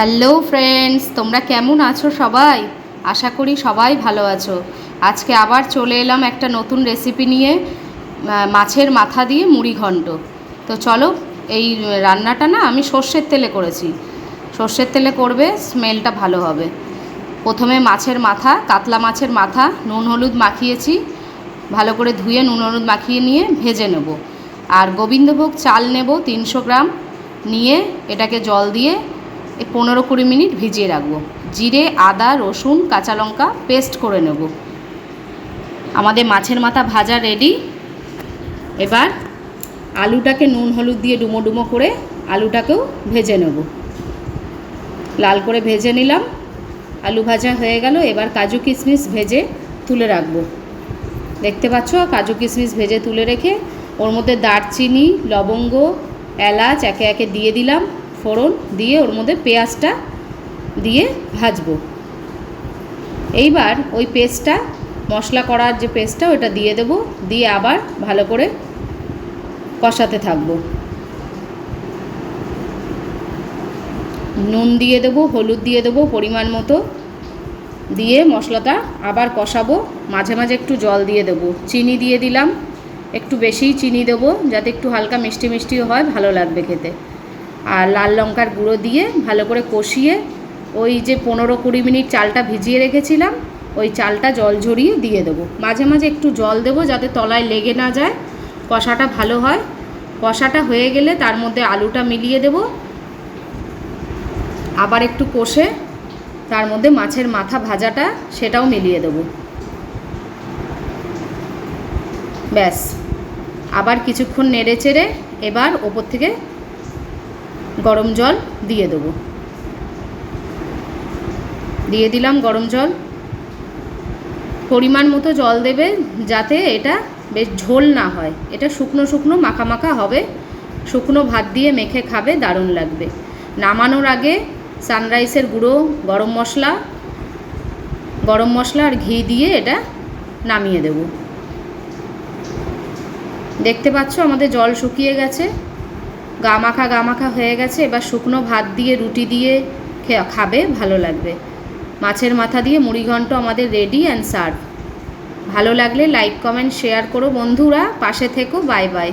Hello friends, তোমরা কেমন আছো সবাই? আশা করি সবাই ভালো আছো। আজকে আবার চলে এলাম একটা নতুন রেসিপি নিয়ে মাছের মাথা দিয়ে মুড়ি ঘন্ট। তো চলো, এই রান্নাটা না আমি সর্ষের তেলে করেছি। সর্ষের তেলে করবে, স্মেলটা ভালো হবে। প্রথমে মাছের মাথা, কাতলা মাছের মাথা, নুন হলুদ মাখিয়েছি। ভালো করে ধুয়ে নুন হলুদ মাখিয়ে নিয়ে ভেজে নেব। আর গোবিন্দভোগ চাল নেব তিনশো গ্রাম। নিয়ে এটাকে জল দিয়ে পনেরো কুড়ি মিনিট ভিজিয়ে রাখব। জিরে, আদা, রসুন, কাঁচা লঙ্কা পেস্ট করে নেব। আমাদের মাছের মাথা ভাজা রেডি এবার আলুটাকে নুন, হলুদ দিয়ে ডুমো ডুমো করে আলুটাকেও ভেজে নেব। লাল করে ভেজে নিলাম। আলু ভাজা হয়ে গেল। এবার কাজু কিশমিশ ভেজে তুলে রাখব। দেখতে পাচ্ছ? কাজু কিশমিশ ভেজে তুলে রেখে ওর মধ্যে দারচিনি, লবঙ্গ, এলাচ একে একে দিয়ে দিলাম। ফোড়ন দিয়ে ওর মধ্যে পেঁয়াজটা দিয়ে ভাজবো। এইবার ওই পেস্টটা, মশলা করার যে পেস্টটা, ওটা দিয়ে দেবো। দিয়ে আবার ভালো করে কষাতে থাকব। নুন দিয়ে দেবো, হলুদ দিয়ে দেবো পরিমাণ মতো। দিয়ে মশলাটা আবার কষাবো। মাঝে মাঝে একটু জল দিয়ে দেবো। চিনি দিয়ে দিলাম। একটু বেশিই চিনি দেবো, যাতে একটু হালকা মিষ্টি মিষ্টিও হয়, ভালো লাগবে খেতে। আর লাল লঙ্কার গুঁড়ো দিয়ে ভালো করে কষিয়ে ওই যে পনেরো কুড়ি মিনিট চালটা ভিজিয়ে রেখেছিলাম, ওই চালটা জল ঝরিয়ে দিয়ে দেবো। মাঝে মাঝে একটু জল দেবো যাতে তলায় লেগে না যায়, কষাটা ভালো হয়। কষাটা হয়ে গেলে তার মধ্যে আলুটা মিলিয়ে দেবো। আবার একটু কষে তার মধ্যে মাছের মাথা ভাজাটা সেটাও মিলিয়ে দেবো। ব্যাস। আবার কিছুক্ষণ নেড়ে চেড়ে এবার ওপর থেকে গরম জল দিয়ে দেবো। দিয়ে দিলাম গরম জল। পরিমাণ মতো জল দেবে যাতে এটা বেশ ঝোল না হয়। এটা শুকনো শুকনো মাখা মাখা হবে। শুকনো ভাত দিয়ে মেখে খাবে, দারুণ লাগবে। নামানোর আগে সানরাইসের গুঁড়ো, গরম মশলা গরম মশলা আর ঘি দিয়ে এটা নামিয়ে দেব। দেখতে পাচ্ছ আমাদের জল শুকিয়ে গেছে। গা মাখা হয়ে গেছে, এবার শুকনো ভাত দিয়ে, রুটি দিয়ে খাবে, ভালো লাগবে। মাছের মাথা দিয়ে মুড়ি ঘন্ট আমাদের রেডি অ্যান্ড সার্ভ ভালো লাগলে লাইক কমেন্ট শেয়ার করো বন্ধুরা। পাশে থেকো বাই বাই